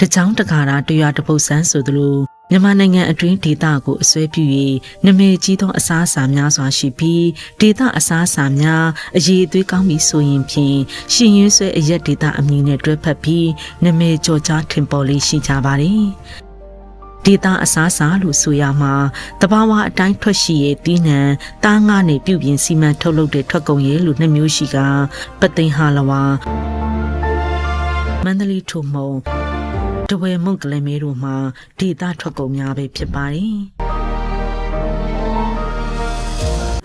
တကြောင်တကာတာတရားတပုတ်ဆန်းဆိုသလိုမြန်မာနိုင်ငံအတွင်းဒေသကိုအစွဲပြု၍နမေကြီးသောအစားအစာများစွာရှိပြီးဒေသအစားအစာများအရေးအသွေးကောင်းပြီဆိုရင်ဖြင့်ရှင်ရွှေဆွဲအရက်ဒေသအမည်နဲ့တွဲဖက်ပြီးနမေကြော်ကြားထင်ပေါ်လေးရှိကြပါတယ်ဒေတာအစားအစာလို့ဆိုရမှာတဘာဝအတိုင်းထွက်ရှိရဲ့တီးနှံတားငါနဲ့ပြုပြင်စီမံထုတ်လုပ်တဲ့ထွက်ကုန်ရည်လို့နှစ်မျိုးရှိကပသိမ်ဟာလဝါမန္တလေးထုံမုံ တဝဲမုတ်ကလေးမဲတို့မှာဒေတာထွက်ကုန်များပဲဖြစ်ပါတယ်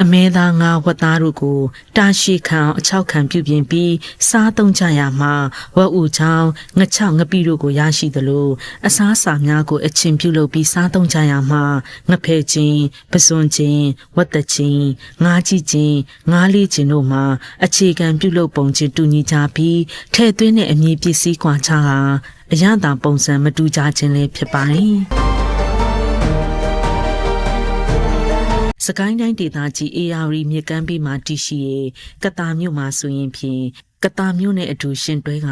အမဲသားငါဝတ်သားတို့ကိုတာရှိခံအချောက်ခံပြုပြင်ပြီးစားသုံးကြရမှာဝက်ဥချောင်းငချောက်ငပိတို့ကိုရရှိသလိုအစားအစာများကိုအချင်းပြုလုပ်ပြီးစားသုံးကြရမှာငဖဲချင်းပစွန်ချင်းဝတ်တချင်းငါးကြီးချင်းငါးလေးချင်းတို့မှာအခြေခံပြုလုပ်ပုံချင်းတူညီကြပြီးထဲ့သွင်းတဲ့အမည်ပစ္စည်းကွာခြားဟာ အရသာပုံစံမတူကြခြင်းလည်းဖြစ်ပါတယ်စကိုင်းတိုင်းဒေသကြီး AR မြစ်ကမ်းဘေးမှာတည်ရှိရဲ့ကတာမြို့မှာဆိုရင်ဖြင့်ကတာမြို့နဲ့အတူရှင်တွဲက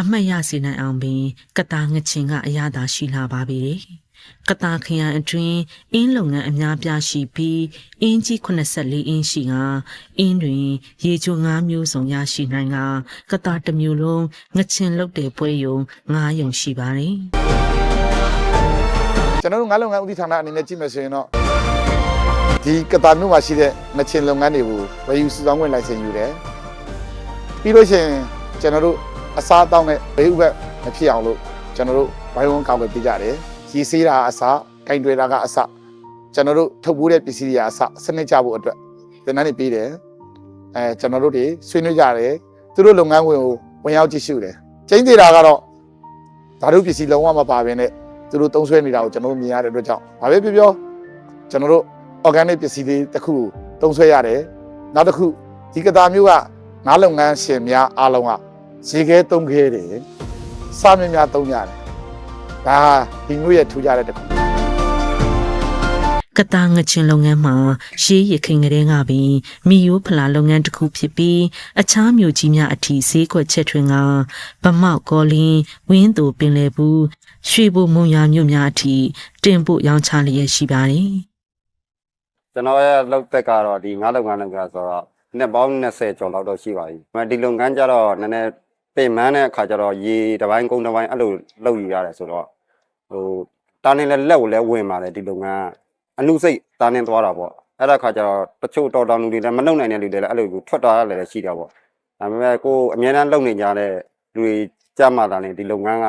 အမှတ်ရစေနိုင်အောင်ပင်ကတာငချင်ကအရသာရှိလာပါပြီ။ ကတာခရိုင်အတွင်းအင်းလုပ်ငန်းအများပြားရှိပြီးအင်းကြီး84အင်းရှိကအင်းတွင် ရေချို၅မျိုးစုံရရှိနိုင်ကကတာတစ်မျိုးလုံးငချင်လုတ်တဲ့ပွဲယုံ9ယုံရှိပါတယ်။ကျွန်တော်တို့ငါးလုပ်ငန်းဦးစီးဌာနအနေနဲ့ကြည့်မယ်ဆိုရင်တော့ဒီကတာမြို့မှာရှိတဲ့ငချင်လုပ်ငန်းတွေကိုဝယ်ယူစုဆောင်းခွင့်လိုင်စင်ယူတယ်ပြီးလို့ရှိရင်ကျွန်တော်တို့အစားအသောက်နဲ့ဘေးဥပက်မဖြစ်အောင်လို့ကျွန်တော်တို့ဘိုင်းဝန်းကောက်ွယ်ပေးကြတယ် ရီစေးတာအစားကင်တွေတာကအစားကျွန်တော်တို့ထုတ်ပိုးတဲ့ပစ္စည်းတွေအစားစနစ်ကြဖို့အတွက်သင်တန်းတွေပေးတယ်အဲကျွန်တော်တို့တွေဆွေးနွေးကြတယ်သူတို့လုပ်ငန်းဝင်ကိုဝင်ရောက်ကြည့်ရှုတယ်ကျင်းသေးတာကတော့ဓာတုပစ္စည်းလုံးဝမပါဘဲနဲ့သူတို့သုံးဆွဲနေတာကိုကျွန်တော်တို့မြင်ရတဲ့အတွက်ကြောင့်ဘာပဲပြောပြောကျွန်တော်တို့ organic ပစ္စည်းလေးတစ်ခုကိုသုံးဆွဲရတယ်နောက်တစ်ခုဒီကတာမျိုးကငါးလုပ်ငန်းရှင်များအားလုံးကရေခဲသုံးခဲတယ်စားမြများသုံးကြတယ် ဒါဟာဒီမျိုးရဲ့ထူကြတဲ့တစ်ခုကတာငချင်လုပ်ငန်းမှာရှေးရခင်ကလေးကပင်မီယိုဖလာလုပ်ငန်းတစ်ခုဖြစ်ပြီးအခြားမြို့ကြီးများအထိဈေးကွက်ချက်ထွင်ကဗမောက်ကောလင်းဝင်းသူပင်လယ်ဘူးရွှေဘုံမုံရမြို့များအထိတင်ပို့ရောင်းချလျက်ရှိပါတယ်ကျွန်တော်ရဲ့လုပ်သက်ကတော့ဒီငါးလုပ်ငန်းလုပ်ကဆိုတော့နှစ်ပေါင်း20ကျော်လောက်တော့ရှိပါပြီ။ဒီလုပ်ငန်းကျတော့နည်းနည်း ပင်မန်းတဲ့အခါကျတော့ရေတစ်ပိုင်းကုန်းတစ်ပိုင်းအဲ့လိုလုပ်ယူရတယ်ဆိုတော့ဟိုတာနေလည်းလက်ကိုလည်းဝင်ပါတယ်ဒီလုပ်ငန်းကအနုစိတ်တာနေသွားတာပေါ့။အဲ့ဒါခါကျတော့တချို့တော်တော်လူတွေလည်းမလုံနိုင်တဲ့လူတွေလည်းအဲ့လိုထွက်သွားရတယ်လည်းရှိတာပေါ့။ဒါပေမဲ့ကိုယ်အများအားလုံနေကြတဲ့လူတွေကြမှာတာနေဒီလုပ်ငန်းက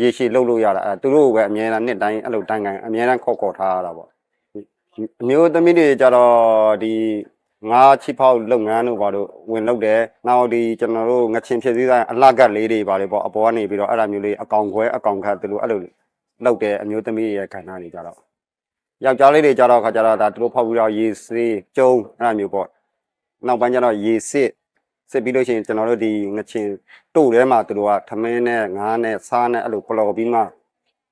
ရေရှည်လုပ်လို့ရတာအဲသူတို့ပဲအများအားနှစ်တိုင်းအဲ့လိုတိုင်ကန်အများအားခေါက်ခေါ်ထားရတာပေါ့အမျိုးသမီးတွေကြတော့ဒီ ငါးချိဖောက်လုပ်ငန်းတို့ဘာလို့ဝင်လုပ်တယ်။နောက်ဒီကျွန်တော်တို့ငချင်ဖြစ်စည်းတိုင်းအလှကတ်လေးတွေဘာတွေပေါ့အပေါ်ကနေပြီးတော့အဲ့ဒါမျိုးလေးအကောင်ခွဲအကောင်ခတ်သူတို့အဲ့လိုလုပ်တယ်အမျိုးသမီးရဲ့ခန္ဓာတွေကြတော့ယောက်ျားလေးတွေကြတော့ခါကြတော့ဒါသူတို့ဖောက်ပြီးတော့ရေစေးကျုံအဲ့ဒါမျိုးပေါ့နောက်ပိုင်းကျတော့ရေစစ်စစ်ပြီးလို့ရှိရင်ကျွန်တော်တို့ဒီငချင်တို့ထဲမှာသူတို့ကထမင်းနဲ့ငါးနဲ့စားနဲ့အဲ့လိုပလော်ပြီးမှ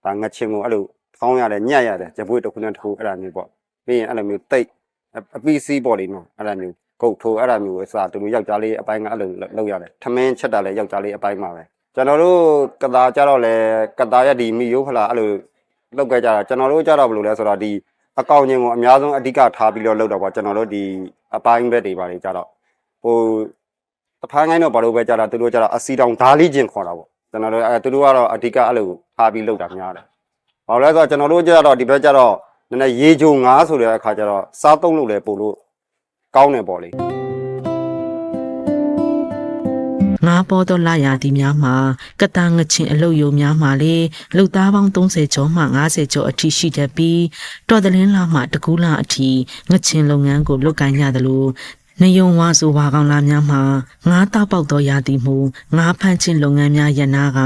ဒါငချင်ကိုအဲ့လိုဖောင်းရတယ်ညက်ရတယ်ကြပွေးတစ်ခုနဲ့တစ်ခုအဲ့ဒါမျိုးပေါ့ပြီးရင်အဲ့လိုမျိုးတိတ် အအပီစီပေါ့လေနော်အဲ့လိုမျိုးဂုတ်ထိုးအဲ့လိုမျိုးအစားသူတို့ယောက်ျားလေးအပိုင်းကအဲ့လိုလုပ်ရတယ်ထမင်းချက်တာလည်းယောက်ျားလေးအပိုင်းမှာပဲကျွန်တော်တို့ကတာကြတော့လေကတာရက်ဒီမီယိုးဖလာအဲ့လိုလုပ်ခဲ့ကြတာကျွန်တော်တို့ကြတော့ဘယ်လိုလဲဆိုတော့ဒီအကောင်ချင်းကိုအများဆုံးအဓိကထားပြီးတော့လုပ်တော့ပေါ့ကျွန်တော်တို့ဒီအပိုင်းဘက်တွေပါလေကြတော့ဟိုတဖားငိုင်းတော့ဘာလို့ပဲကြတာသူတို့ကြတော့အစီတောင်ဓာလီချင်းခေါ်တာပေါ့ကျွန်တော်တို့အဲသူတို့ကတော့အဓိကအဲ့လိုထားပြီးလုပ်တာများတယ်ဘာလို့လဲဆိုတော့ကျွန်တော်တို့ကြတော့ဒီဘက်ကြတော့န ည်းနည်းရေချိုငါးဆိုတဲ့အခါကျတော့စားသုံးလို့လည်းပို့လို့ကောင်းတယ်ပေါ့လေငါပေါ်သောလာရာဒီများမှာကတာငချင်အလုတ်ယုံများမှာလေလူသားပေါင်း30ကျော်မှ50ကျော်အထိရှိတတ်ပြီးတော်တလင်းလာမှတကူးလာအထိငချင်လုပ်ငန်းကိုလုပ်ကိုင်ရတယ်လို့ နေယုံဝါဆိုဝါကောင်လာများမှာငါးတောက်ပေါက်သောရာသီမှုငါးဖမ်းခြင်းလုပ်ငန်းများရနာက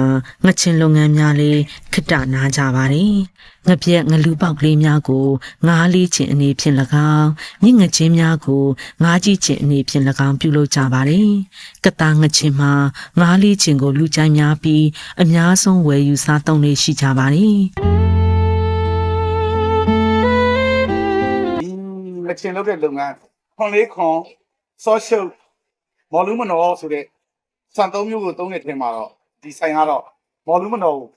ငချင်လုပ်ငန်းများလေးခစ်တနာကြပါတယ်ငပြက်ငလူပေါက်ကလေးများကိုငါးလေးခြင်းအနေဖြင့်၎င်းမြင့်ငချင်းများကိုငါးကြီးခြင်းအနေဖြင့်၎င်းပြုလုပ်ကြပါတယ်ကတာငချင်းမှာငါးလေးခြင်းကိုလူကြိုက်များပြီးအများဆုံးဝယ်ယူစားသုံးနေရှိကြပါတယ်ဒီငချင်လုပ်တဲ့လုပ်ငန်းခွန်လေးခွန် စောရှုပ်မော်လူးမနော်ဆိုတဲ့စံသုံးမျိုးကိုသုံးတဲ့ထဲမှာတော့ဒီဆိုင်ကတော့မော်လူးမနော်ကို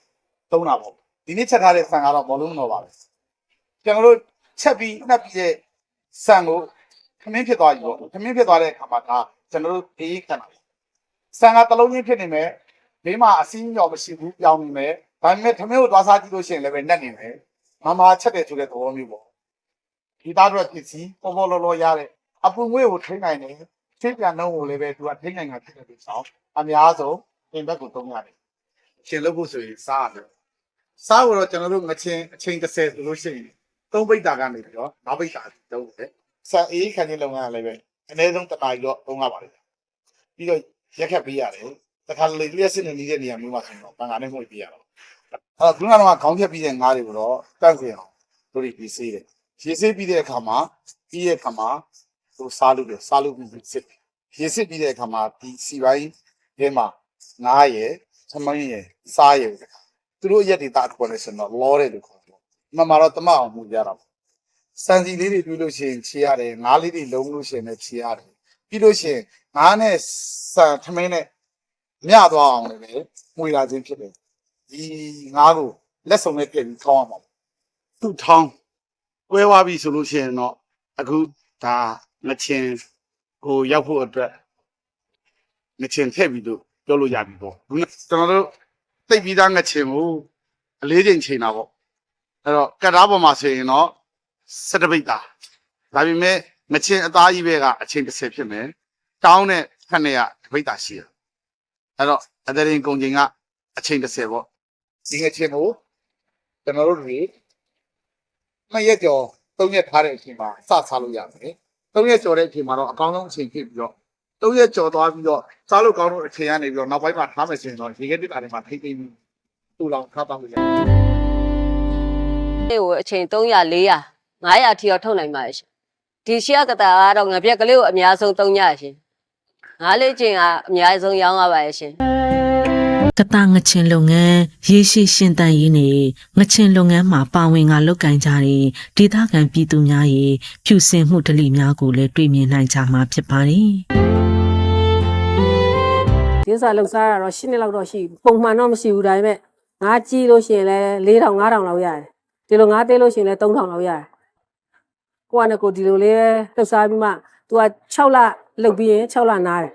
သုံးတာပေါ့ဒီနေ့ချက်ထားတဲ့ဆန်ကတော့ဘောလုံးတော့ပါပဲကျွန်တော်တို့ချက်ပြီးနှက်ပြီးတဲ့ဆန်ကိုခမင်းဖြစ်သွားပြီပေါ့ခမင်းဖြစ်သွားတဲ့အခါမှာဒါကျွန်တော်တို့အေးခံတာပေါ့ဆန်ကတစ်လုံးချင်းဖြစ်နေမယ်ဘေးမှာအစင်းရောမရှိဘူးပြောင်းနေမယ်ဒါပေမဲ့ခမင်းကိုသွားစားကြည့်လို့ရှိရင်လည်းပဲနှက်နေမယ်မမချက်တယ်ဆိုတဲ့သဘောမျိုးပေါ့ဒီသားတို့ပစ္စည်းပေါ်ပေါ်လောလောရတဲ့ အပူငွေကိုထိနိုင်တယ်ထိပြန်နှုံးကိုလည်းပဲသူကထိနိုင်တာဖြစ်တဲ့ပြီးဆောင်အများဆုံးအင်ဘက်ကိုသုံးရတယ်ရှင်လုပ်ဖို့ဆိုရင်စားရတယ်စားကိုတော့ကျွန်တော်တို့ငချင်းအချိန်30ဆိုလို့ရှိရင်သုံးပိတ်တာကနေပြီးတော့နောက်ပိတ်တာတုံးတယ်ဆန်အေးခံခြင်းလုပ်ငန်းကလည်းပဲအနည်းဆုံးတစ်နာရီတော့သုံးရပါတယ်ပြီးတော့ရက်ခက်ပေးရတယ်တခါလေလျှက်စစ်နေနေတဲ့နေရာမျိုးမှာဆိုတော့ဘန်ကာနဲ့မှုတ်ပေးရတော့အဲ့တော့ခုနကတော့ခေါင်းဖြတ်ပြီးတဲ့ငါးတွေကိုတော့တန့်စင်အောင်တို့တွေပြီးစေးတယ်ရေစေးပြီးတဲ့အခါမှာပြီးတဲ့အခါမှာ သူစားလို့တယ်စားလို့ပြီးစစ်တယ်ရေစစ်ပြီးတဲ့အခါမှာဒီစီပိုင်းထဲမှာငါးရယ်သမင်းရယ်စားရယ်သူတို့ရက်တွေတာခေါ်နေစတော့လောတယ်လို့ခေါ်တယ်မမတော့တမအောင်မှုကြတာပေါ့စံစီလေးတွေတွေးလို့ရှိရင်ချီရတယ်ငါးလေးတွေလုံးလို့ရှိရင်လည်းချီရတယ်ပြီးလို့ရှိရင်ငါးနဲ့စံသမင်းနဲ့မြသွားအောင်လည်းပဲမှုရခြင်းဖြစ်တယ်ဒီငါးကိုလက်စုံနဲ့ပြည့်ပြီးထောင်းအောင်သူ့ထောင်းကွဲသွားပြီဆိုလို့ရှိရင်တော့အခုဒါ ငချင်းကိုရောက်ဖို့အတွက်ငချင်းထည့်ပြီးတော့ပြောလို့ရပြီပေါ့ခုနကျွန်တော်တို့သိပ်ပြီးသားငချင်းကိုအလေးချိန်ချိန်တာပေါ့အဲ့တော့ကတ်သားပေါ်မှာဆိုရင်တော့စက်တပိတ်သားဒါပေမဲ့ငချင်းအသားကြီးပဲကအချိန်30ဖြစ်မယ်တောင်းတဲ့ခက်နဲ့ကတပိတ်သားရှိတယ်အဲ့တော့အဒရင်ကုန်ချိန်ကအချိန်30ပေါ့ဒီငချင်းကိုကျွန်တော်တို့တွေနှစ်ရက်ကျော်သုံးရက်ထားတဲ့အချိန်မှာစစားလို့ရမယ် သုံးရက်ကျော်တဲ့အချိန်မှာတော့အကောင်းဆုံးအချိန်ဖြစ်ပြီးတော့သုံးရက်ကျော်သွားပြီးတော့စားလို့ကောင်းတဲ့အချိန်ကနေပြီးတော့နောက်ပိုင်းမှာထားမယ်ဆိုရင်တော့ရေခဲတစ်တာတွေမှာထိမ့်သိမ့်ပြီးတူလောင်ထားပါလို့ရတယ်လေးကိုအချိန်300 400 500အထိတော့ထုတ်နိုင်ပါရဲ့ရှင်ဒီရှီယကတာကတော့ငပြက်ကလေးကိုအများဆုံး300ရှင်ငါးလေးချင်းကအများဆုံးရောင်းရပါရဲ့ရှင် ကတာငချင်းလုပ်ငန်းရေရှိရှင်တန်ရေးနေငချင်းလုပ်ငန်းမှာပါဝင်ကလုပ်ကင်ကြတဲ့ဒေသခံပြည်သူများရဲ့ဖြူစင်မှုဒလိများကိုလည်းတွေ့မြင်နိုင်ကြမှာဖြစ်ပါတယ်။ဒီဥစ္စာလောက်စားရတော့ရှင်းနှစ်လောက်တော့ရှိပြီပုံမှန်တော့မရှိဘူးဒါပေမဲ့ငါကြီးလို့ရှိရင်လည်း4000 5000လောက်ရတယ်ဒီလိုငါသေးလို့ရှိရင်လည်း3000လောက်ရတယ်ကိုကနဲ့ကိုဒီလိုလေးလှုပ်ရှားပြီးမှ तू က6လလှုပ်ပြီးရင်6လနားတယ်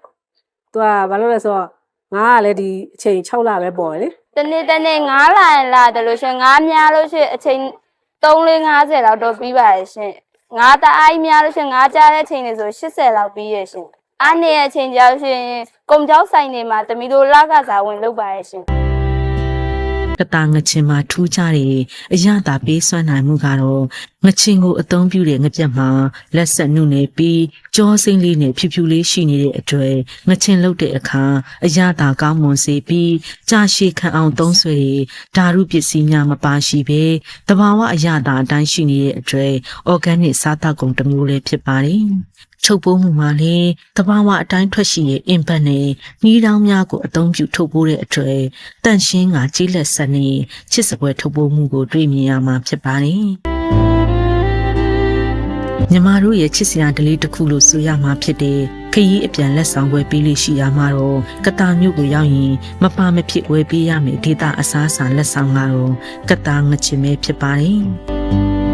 तू ကဘာလို့လဲဆိုတော့ ငါကလည်းဒီအချိန်6လပဲပေါ်တယ်လေတနေ့တနေ့ငားလာရင်လာတယ်လို့ရှင်ငားများလို့ရှင်အချိန်350လောက်တော့ပြီးပါရဲ့ရှင်ငားတအားကြီးများလို့ရှင်ငားကြားတဲ့အချိန်တွေဆို80လောက်ပြီးရဲ့ရှင်အားနေတဲ့အချိန်ကြောက်ရှင်ကုံကြောက်ဆိုင်တွေမှာတမီတို့လကစားဝင်လုပ်ပါရဲ့ရှင် ကတာငချင်းမှာထူးခြားတဲ့အရသာပေးစွမ်းနိုင်မှုကတော့ငချင်းကိုအသုံးပြုတဲ့ငပြက်မှာလက်ဆက်နုနေပြီးကြောစိမ့်လေးနဲ့ဖြူဖြူလေးရှိနေတဲ့အတွေ့ငချင်းလုတ်တဲ့အခါအရသာကောင်းမွန်စေပြီးကြာရှည်ခံအောင်သုံးဆွဲဓာတုပစ္စည်းများမပါရှိဘဲတဘာဝအရသာအတိုင်းရှိနေတဲ့အတွေ့ organic စားတောက်ကုန်တစ်မျိုးလည်းဖြစ်ပါတယ် ချုပ်ပိုးမှုမှာလည်းတဘာဝအတိုင်းထွက်ရှိရဲ့ impact နဲ့နှီးတောင်းများကိုအသုံးပြုထုတ်ပိုးတဲ့အတွေ့တန့်ရှင်းကကြီးလက်ဆက်နဲ့ချစ်စပွဲထုတ်ပိုးမှုကိုတွေ့မြင်ရမှာဖြစ်ပါတယ်။ညီမတို့ရဲ့ချစ်စရာဒလေးတစ်ခုလို့ဆိုရမှာဖြစ်တဲ့ခရီးအပြန်လက်ဆောင်ပွဲပေးလို့ရှိရမှာတော့ကတာမြို့ကိုရောက်ရင်မပါမဖြစ်ဝယ်ပေးရမယ်ဒေတာအစားအစာလက်ဆောင်ကတော့ကတာငချင်ပဲဖြစ်ပါတယ်။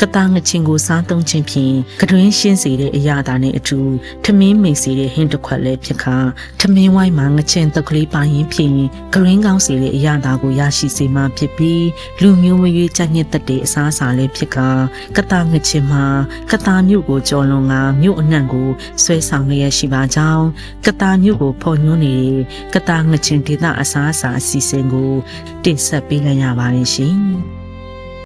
ကတာငချင်းကိုစားသုံးခြင်းဖြင့်ကတွင်းရှင်းစေတဲ့အရာသာနဲ့အတူထမင်းမိန်စေတဲ့ဟင်းတစ်ခွက်လည်းဖြစ်ခါထမင်းဝိုင်းမှာငချင်းတက်ကလေးပါရင်ဖြင့်ကရင်းကောင်းစေတဲ့အရာသာကိုရရှိစေမှဖြစ်ပြီးလူမျိုးမရွေးကြညစ်တတ်တဲ့အစားအစာလည်းဖြစ်ခါကတာငချင်းမှာကတာမြို့ကိုကြော်လွန်ကမြို့အနှံ့ကိုဆွဲဆောင်လျက်ရှိပါကြောင်းကတာမြို့ကိုဖော်ညွှန်းနေတဲ့ကတာငချင်းဒေသအစားအစာအစီအစဉ်ကိုတင်ဆက်ပေးလိုက်ရပါတယ်ရှင်။